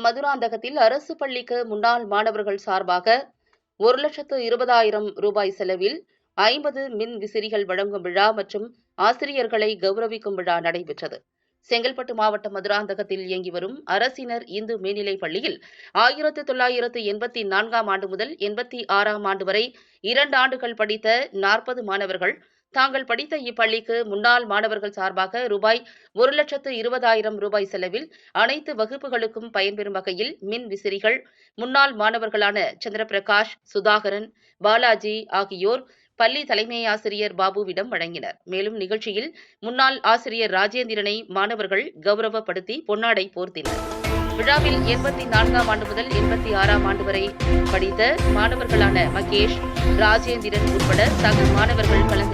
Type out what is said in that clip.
மதுராந்தகத்தில் அரசு பள்ளிக்கு முன்னாள் மாணவர்கள் சார்பாக ஒரு லட்சத்து இருபதாயிரம் ரூபாய் செலவில் ஐம்பது மின் விசிறிகள் வழங்கும் விழா மற்றும் ஆசிரியர்களை கௌரவிக்கும் விழா நடைபெற்றது. செங்கல்பட்டு மாவட்டம் மதுராந்தகத்தில் இயங்கி வரும் அரசினர் இந்து மேல்நிலைப் பள்ளியில் ஆயிரத்து தொள்ளாயிரத்து எண்பத்தி நான்காம் ஆண்டு முதல் எண்பத்தி ஆறாம் ஆண்டு வரை இரண்டு ஆண்டுகள் படித்த நாற்பது மாணவர்கள் தாங்கள் படித்த இப்பள்ளிக்கு முன்னாள் மாணவர்கள் சார்பாக ரூபாய் ஒரு லட்சத்து இருபதாயிரம் ரூபாய் செலவில் அனைத்து வகுப்புகளுக்கும் பயன்பெறும் வகையில் மின் விசிறிகள் முன்னாள் மாணவர்களான சந்திரபிரகாஷ் சுதாகரன் பாலாஜி ஆகியோர் பள்ளி தலைமை ஆசிரியர் பாபுவிடம் வழங்கினர். மேலும் நிகழ்ச்சியில் முன்னாள் ஆசிரியர் ராஜேந்திரனை மாணவர்கள் கௌரவப்படுத்தி பொன்னாடை போர்த்தினர். விழாவில் எண்பத்தி நான்காம் ஆண்டு முதல் எண்பத்தி ஆறாம் ஆண்டு வரை படித்த மாணவர்களான மகேஷ் ராஜேந்திரன் உட்பட சக மாணவர்கள் கலந்து